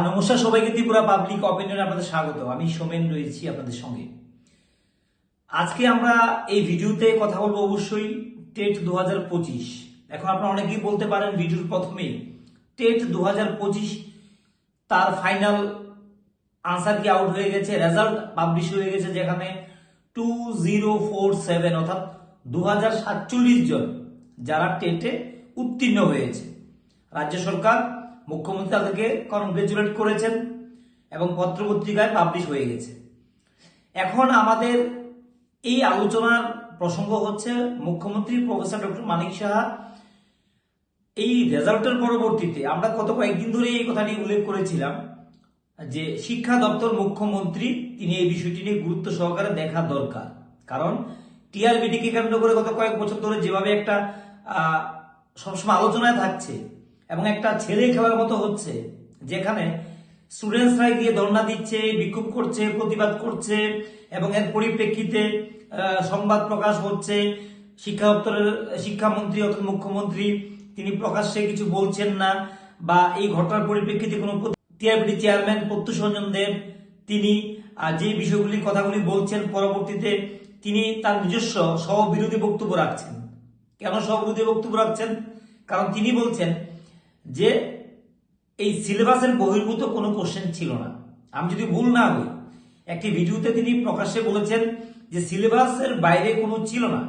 নমস্কার সবাইকে ত্রিপুরা পাবলিক অপিনিয়নে আপনাদের স্বাগত। আমি সোমেন রয়েছি আপনাদের সঙ্গে। আজকে আমরা এই ভিডিওতে কথা বলব অবশ্যই টেট দু পঁচিশ। এখন আপনারা অনেকেই বলতে পারেন ভিডিওর প্রথমে টেট দু পঁচিশ তার ফাইনাল আনসার কি আউট হয়ে গেছে, রেজাল্ট পাবলিশ হয়ে গেছে যেখানে টু জিরো ফোর সেভেন অর্থাৎ দু হাজার সাতচল্লিশ জন যারা টেটে উত্তীর্ণ হয়েছে। রাজ্য সরকার মুখ্যমন্ত্রী তাদেরকে কনগ্রেচুলেট করেছেন এবং পত্রপত্রিকায় পাবলিশ হয়ে গেছে। এখন আমাদের এই আলোচনার প্রসঙ্গ হচ্ছে মুখ্যমন্ত্রী প্রফেসর ডক্টর মানিক সাহা এই রেজাল্টের পরবর্তীতে আমরা গত কয়েকদিন ধরে এই কথাটি উল্লেখ করেছিলাম যে শিক্ষা দপ্তর মুখ্যমন্ত্রী তিনি এই বিষয়টি নিয়ে গুরুত্ব সহকারে দেখা দরকার। কারণ টিআরবিটিকে কেন্দ্র করে গত কয়েক বছর ধরে যেভাবে একটা সবসময় আলোচনায় থাকছে এবং একটা ছেলে খেলার মতো হচ্ছে, যেখানে স্টুডেন্টসরাই গিয়ে ধর্ণা দিচ্ছে, বিক্ষোভ করছে, প্রতিবাদ করছে এবং এর পরিপ্রেক্ষিতে সংবাদ প্রকাশ হচ্ছে। শিক্ষা দপ্তরের, শিক্ষামন্ত্রী অর্থাৎ মুখ্যমন্ত্রী, তিনি প্রকাশ্যে কিছু বলছেন না বা এই ঘটনার পরিপ্রেক্ষিতে কোনো টিআরবিটি চেয়ারম্যান প্রত্যুষ রঞ্জন দেব তিনি যে বিষয়গুলি কথাগুলি বলছেন, পরবর্তীতে তিনি তার নিজস্ব সহবিরোধী বক্তব্য রাখছেন। কেন সহবিরোধী বক্তব্য রাখছেন? কারণ তিনি বলছেন যে এই সিলেবাসের বহির্ভূত কোনো কোশ্চেন ছিল না। আমি যদি ভুল না হই একটি ভিডিওতে তিনি প্রকাশ্যে বলেছেন যে সিলেবাসের বাইরে কোনো ছিল না।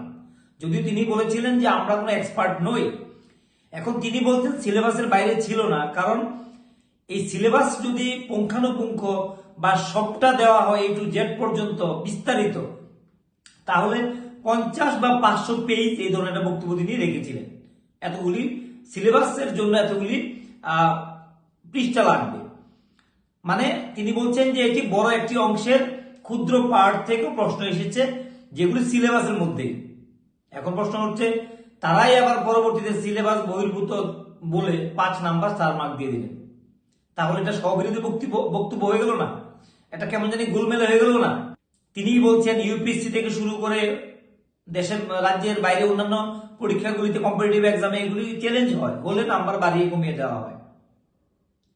যদিও তিনি বলেছিলেন যে আমরা কোনো এক্সপার্ট নই। এখন তিনি বলছেন সিলেবাসের বাইরে ছিল না, কারণ এই সিলেবাস যদি পুঙ্খানুপুঙ্খ বা সবটা দেওয়া হয় এ টু জেড পর্যন্ত বিস্তারিত, তাহলে পঞ্চাশ বা পাঁচশো পেজ এই ধরনের একটা বক্তব্য তিনি রেখেছিলেন। এতগুলি সিলেবাসের জন্য এতগুলি পৃষ্ঠা লাগবে। মানে তিনি বলছেন যে এটি বড় একটি অংশের ক্ষুদ্র পার্ট থেকে প্রশ্ন এসেছে, যেগুলি সিলেবাসের মধ্যে। এখন প্রশ্ন হচ্ছে, তারাই আবার পরবর্তীতে সিলেবাস বহির্ভূত বলে পাঁচ নাম্বার চার মার্ক দিয়ে দিলেন। তাহলে এটা স্ববিরোধী বক্তব্য বক্তব্য হয়ে গেল না? এটা কেমন জানি গোলমেলে হয়ে গেল না? তিনিই বলছেন, ইউপিএসসি থেকে শুরু করে দেশের রাজ্যের বাইরে অন্যান্য পরীক্ষাগুলিতে কম্পিটিটিভ এক্সামে এগুলি চ্যালেঞ্জ হয় হলে নাম্বার বাড়িয়ে কমিয়ে দেওয়া হয়।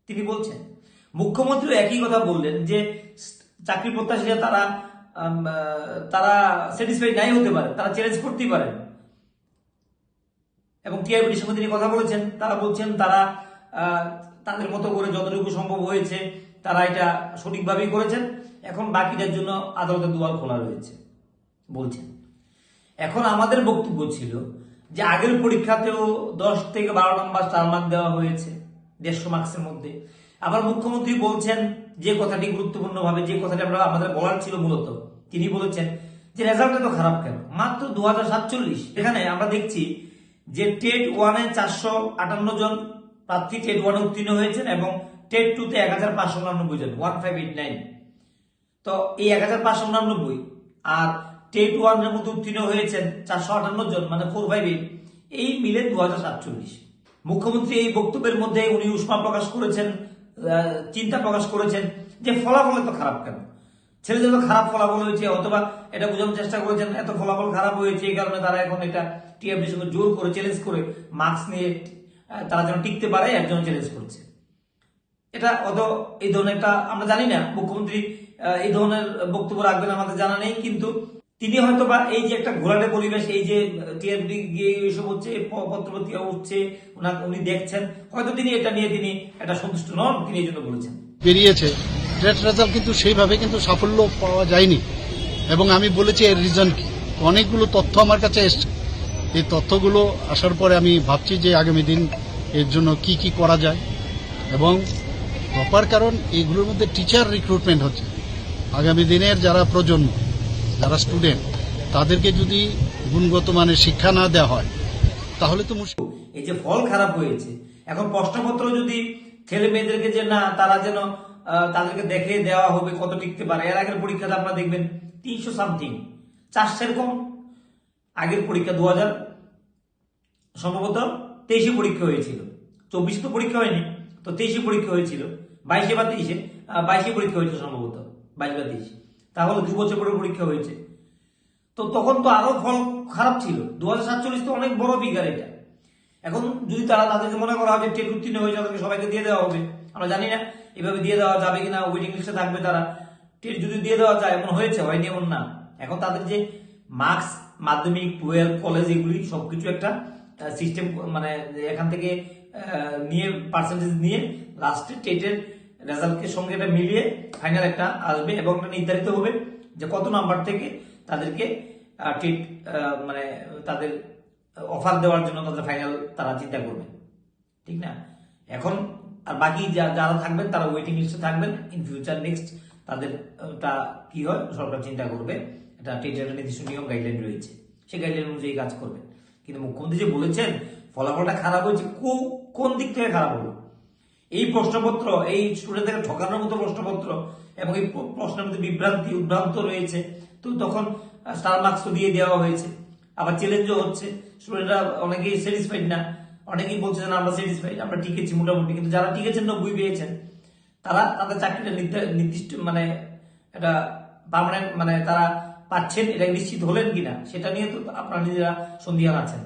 তিনি বলছেন, মুখ্যমন্ত্রী একই কথা বললেন যে, চাকরি প্রত্যাশীরা তারা তারা স্যাটিসফাইড নাই হতে পারে, তারা চ্যালেঞ্জ করতেই পারেন। এবং টিআইবিটির সঙ্গে তিনি কথা বলেছেন, তারা বলছেন তারা তাদের মতো করে যতটুকু সম্ভব হয়েছে, তারা এটা সঠিকভাবেই করেছেন। এখন বাকিটার জন্য আদালতের দুয়ার খোলা রয়েছে, বলছেন। এখন আমাদের বক্তব্য ছিল যে আগের পরীক্ষাতেও দশ থেকে বারো নম্বর চার মার্ক দেওয়া হয়েছে, দেড়শো মার্কসের মধ্যে। আবার মুখ্যমন্ত্রী বলছেন যে কথাটি গুরুত্বপূর্ণ ভাবে যে কথাটি আমরা, আমাদের বলার ছিল মূলত, তিনি বলেছেন যে রেজাল্ট এত খারাপ কেন? মাত্র দু হাজার সাতচল্লিশ। এখানে আমরা দেখছি যে টেট ওয়ানে চারশো আটান্ন জন প্রার্থী টেট ওয়ানে উত্তীর্ণ হয়েছেন এবং টেট টুতে এক হাজার পাঁচশো উনানব্বই জন ওয়ান ফাইভ এইট নাইন তো এই এক হাজার পাঁচশো উনানব্বই আর টেট ওয়ানের মধ্যে উত্তীর্ণ হয়েছেন চারশো আটান্ন জন মানে ফোর ফাইভ এই মিলে দু হাজার সাতচল্লিশ। মুখ্যমন্ত্রী এই বক্তব্যের মধ্যে উনি উষ্মা প্রকাশ করেছেন চিন্তা প্রকাশ করেছেন যে ফলাফল এত খারাপ কেন? ছেলেদের তো খারাপ ফলাফল হয়েছে, অথবা এটা বোঝানোর চেষ্টা করেছেন, এত ফলাফল খারাপ হয়েছে, এই কারণে তারা এখন এটা টিএফডির সঙ্গে জোর করে চ্যালেঞ্জ করে মার্কস নিয়ে তারা যেন টিকতে পারে একজন চ্যালেঞ্জ করছে। এটা অত এই ধরনের একটা, আমরা জানি না, মুখ্যমন্ত্রী এই ধরনের বক্তব্য রাখবেন আমাদের জানা নেই, কিন্তু তিনি হয়তো বা এই যে একটা ঘোলাটে পরিবেশ, এই যে টিআরপি গিয়ে এইসব হচ্ছে পত্রপত্রিকা উঠছে উনি দেখছেন, হয়তো তিনি এটা নিয়ে তিনি এটা সন্তুষ্ট নন, তিনি এই জন্য বলেছেন। বেরিয়েছে। টেট রেজাল্ট কিন্তু সেইভাবে কিন্তু সাফল্য পাওয়া যায়নি। এবং আমি বলেছি এর রিজন কি। অনেকগুলো তথ্য আমার কাছে এসছে। এই তথ্যগুলো আসার পরে আমি ভাবছি যে আগামী দিন এর জন্য কি কি করা যায়। এবং প্রপার কারণ এইগুলোর মধ্যে টিচার রিক্রুটমেন্ট হচ্ছে। আগামী দিনের যারা প্রজন্ম যারা স্টুডেন্ট তাদেরকে যদি গুণগত মানের শিক্ষা না দেওয়া হয়, তাহলে তো মুশকিল। এই যে ফল খারাপ হয়েছে। এখন প্রশ্নপত্র যদি ছেলে মেয়েদেরকে যে না, তারা যেন তাদেরকে দেখে দেওয়া হবে কত টিকতে পারে। এর আগের পরীক্ষাতে আপনারা দেখবেন তিনশো সামথিং চারশো এরকম আগের পরীক্ষা দু হাজার। সম্ভবত তেইশে পরীক্ষা হয়েছিল। চব্বিশে তো পরীক্ষা হয়নি। তো তেইশে পরীক্ষা হয়েছিল। বাইশে বা তেইশে বাইশে পরীক্ষা হয়েছিল সম্ভবত। বাইশ বা তেইশ। তাহলে দু বছর পরে পরীক্ষা হয়েছে। তো তখন তো আরও ফল খারাপ ছিল। দু হাজার সাতচল্লিশ তো অনেক বড় ফিগার এটা। এখন যদি তারা তাদেরকে মনে করা হয় যে টেট উত্তীর্ণ হয়েছে তাদেরকে সবাইকে দিয়ে দেওয়া হবে। আমরা জানি না এভাবে দিয়ে দেওয়া যাবে কিনা ওয়েটিং লিস্টে থাকবে তারা। টেট যদি দিয়ে দেওয়া যায়, এমন হয়েছে, হয়নি এমন না। এখন তাদের যে মার্কস মাধ্যমিক টুয়েলভ কলেজ এগুলি সবকিছু একটা সিস্টেম মানে এখান থেকে নিয়ে পার্সেন্টেজ নিয়ে লাস্টে টেটের রেজাল্টের সঙ্গে এটা মিলিয়ে ফাইনাল একটা আসবে এবং এটা নির্ধারিত হবে যে কত নাম্বার থেকে তাদেরকে টেট মানে তাদের অফার দেওয়ার জন্য তাদের ফাইনাল তারা চিন্তা করবে। ঠিক না? এখন আর বাকি যা- যারা থাকবেন তারা ওয়েটিং লিস্টে থাকবেন। ইন ফিউচার নেক্সট তাদের, টা কি হয়? সরকার চিন্তা করবে। এটা টেটের নির্দিষ্ট নিয়ম গাইডলাইন রয়েছে। সেই গাইডলাইন অনুযায়ী কাজ করবে কিন্তু মুখ্যমন্ত্রী যে বলেছেন, ফলাফলটা খারাপ হয়েছে, কো- কোন দিক থেকে খারাপ হলো? এই প্রশ্নপত্র, এই স্টুডেন্টদের ঠকানোর মতো প্রশ্নপত্র এবং এই প্রশ্নের মধ্যে বিভ্রান্তি, উদ্ভ্রান্ত রয়েছে, তো তখন স্টার মার্কস দিয়ে দেওয়া হয়েছে। আবার চ্যালেঞ্জও হচ্ছে। স্টুডেন্টরা অনেকেই স্যাটিসফাইড না। অনেকেই বলছে যে আমরা স্যাটিসফাইড আমরা টিকেছি মোটামুটি। কিন্তু যারা টিকেছেন, নব্বই পেয়েছেন, তারা তাদের চাকরিটা নির্দিষ্ট মানে এটা পার্মানেন্ট মানে তারা পাচ্ছেন, এটা নিশ্চিত হলেন কিনা, সেটা নিয়ে তো আপনারা নিজেরা সন্দিহান আছেন।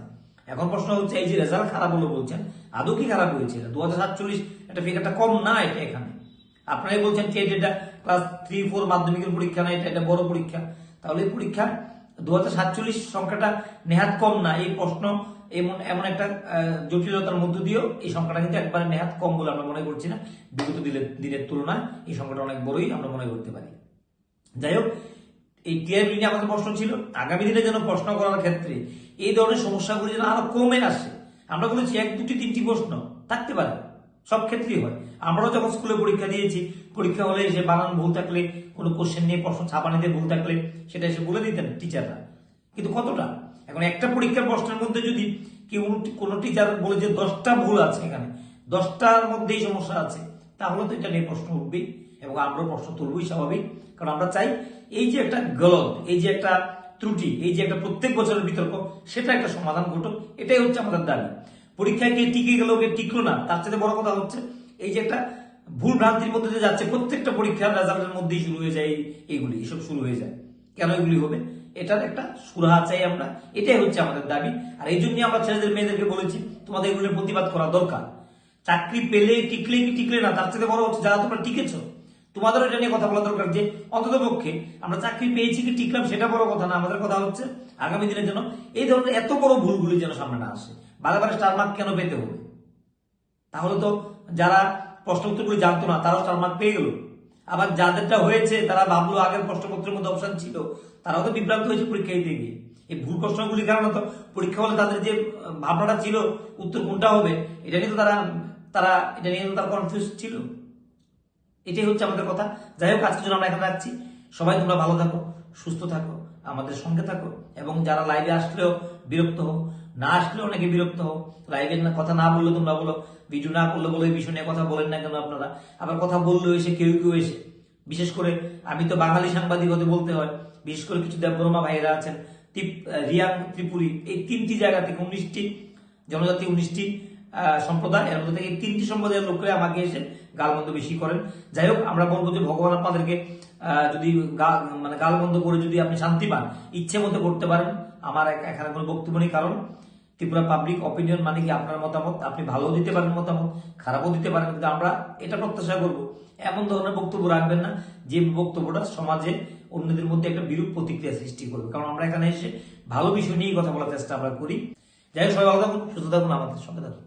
এখন প্রশ্ন হচ্ছে, এই যে রেজাল্ট খারাপ হলো বলছেন, আদৌ কি খারাপ হয়েছে? দু হাজার সাতচল্লিশ একটা ফিগারটা কম না এটা এখানে। আপনারাই বলছেন টেট এটা ক্লাস থ্রি ফোর মাধ্যমিকের পরীক্ষা না, এটা এটা বড় পরীক্ষা। তাহলে পরীক্ষা দু সাতচল্লিশ সংখ্যাটা নেহাত কম না। এই প্রশ্ন এমন এমন একটা জটিলতার মধ্য দিয়েও এই সংখ্যাটা কিন্তু একবারে নেহাত কম বলে আমরা মনে করছি না। বিগত দিনের দিনের তুলনায় এই সংখ্যাটা অনেক বড়ই আমরা মনে করতে পারি। যাই হোক এই টিআরবি নিয়ে আমাদের প্রশ্ন ছিল, আগামী দিনে যেন প্রশ্ন করার ক্ষেত্রে এই ধরনের সমস্যাগুলি যেন আরও কমে আসে। আমরা বলেছি এক, দুটি, তিনটি প্রশ্ন থাকতে পারে, সব ক্ষেত্রেই হয়। আমরাও যখন স্কুলে পরীক্ষা দিয়েছি, পরীক্ষা হলে এসে বানান ভুল থাকলে, কোনো কোশ্চেন নিয়ে প্রশ্ন ছাপানিতে ভুল থাকলে সেটা এসে বলে দিতেন টিচাররা কিন্তু কতটা? এখন একটা পরীক্ষার প্রশ্নের মধ্যে যদি কেউ কোনো টিচার বলে যে দশটা ভুল আছে এখানে, দশটার মধ্যেই সমস্যা আছে তাহলে তো এটা নিয়ে প্রশ্ন উঠবেই এবং আমরা প্রশ্ন তুলবই স্বাভাবিক। কারণ আমরা চাই এই যে একটা গলত এই যে একটা ত্রুটি, এই যে একটা প্রত্যেক বছরের বিতর্ক, সেটা একটা সমাধান ঘটক, এটাই হচ্ছে আমাদের দাবি। পরীক্ষায় কে টিকে গেল, কে টিকলো না, তার সাথে বড় কথা হচ্ছে এই যে একটা ভুল ভ্রান্তির মধ্যে দিয়ে যাচ্ছে, প্রত্যেকটা পরীক্ষার রেজাল্টের মধ্যেই শুরু হয়ে যায় এই- এইগুলি, এসব শুরু হয়ে যায়। কেন এগুলি হবে? এটার একটা সুরাহা চাই আমরা, এটাই হচ্ছে আমাদের দাবি। আর এই জন্যই আমরা ছেলেদের, মেয়েদেরকে বলেছি, তোমাদের এগুলোর প্রতিবাদ করা দরকার। চাকরি পেলে টিকলে কি টিকলে না, তার থেকে বড় হচ্ছে যারা তোমরা টিকেছ। তোমাদেরও এটা নিয়ে কথা বলা দরকার যে, অন্তত পক্ষে আমরা চাকরি পেয়েছি কি টিকলাম সেটা বড় কথা না, আমাদের কথা হচ্ছে আগামী দিনের জন্য এই ধরনের এত বড় ভুলগুলি যেন সামনে না আসে। বারে স্টার মার্ক কেন পেতে হবে? তাহলে তো যারা প্রশ্ন উত্তরগুলি জানতো না, তারাও স্টার মার্ক পেয়ে গেল। আবার যাদেরটা হয়েছে, তারা ভাবলো আগের প্রশ্নপত্রের মধ্যে অপশন ছিল, তারাও তো বিভ্রান্ত হয়েছে পরীক্ষা দিতে গিয়ে। এই ভুল প্রশ্নগুলির কারণে তো পরীক্ষা হলে তাদের যে ভাবনাটা ছিল, উত্তর কোনটা হবে, এটা নিয়ে তো তারা তারা এটা নিয়ে তারা কনফিউজ ছিল। এটাই হচ্ছে আমাদের কথা। যাই হোক, আজকের জন্য আমরা এখানে রাখছি। সবাই তোমরা ভালো থাকো, সুস্থ থাকো, আমাদের সঙ্গে থাকো এবং যারা লাইভে আসলেও বিরক্ত হও, না আসলেও অনেকে বিরক্ত হও লাইভে কথা না বললে তোমরা বলো ভিডিও না করলে বলো, এই বিষয় নিয়ে কথা বলেন না কেন আপনারা? আবার কথা বললেও এসে কেউ কেউ এসে বিশেষ করে আমি তো বাঙালি সাংবাদিক হতে বলতে হয়, বিশেষ করে কিছু দেববর্মা ভাইয়েরা আছেন রিয়াং ত্রিপুরী, এই তিনটি জায়গা থেকে উনিশটি জনজাতি উনিশটি সম্প্রদায়। এর মধ্যে থেকে তিনটি সম্প্রদায়ের লোকেরা আমাকে এসে গালবন্ধ বেশি করেন। যাই হোক, আমরা বলব যে ভগবান আপনাদেরকে যদি মানে গালমন্দ করে যদি আপনি শান্তি পান, ইচ্ছে মতো করতে পারেন। আমার এখানে কোনো বক্তব্য নেই, কারণ ত্রিপুরা পাবলিক অপিনিয়ন মানে কি আপনার মতামত? আপনি ভালো দিতে পারেন মতামত, খারাপও দিতে পারেন, কিন্তু আমরা এটা প্রত্যাশা করব। এমন ধরনের বক্তব্য রাখবেন না, যে বক্তব্যটা সমাজে অন্যদের মধ্যে একটা বিরূপ প্রতিক্রিয়া সৃষ্টি করবে। কারণ আমরা এখানে এসে ভালো বিষয় নিয়েই কথা বলার চেষ্টা আমরা করি। যাই হোক, সবাই ভালো থাকুন, সুস্থ থাকুন, আমাদের সঙ্গে থাকুন।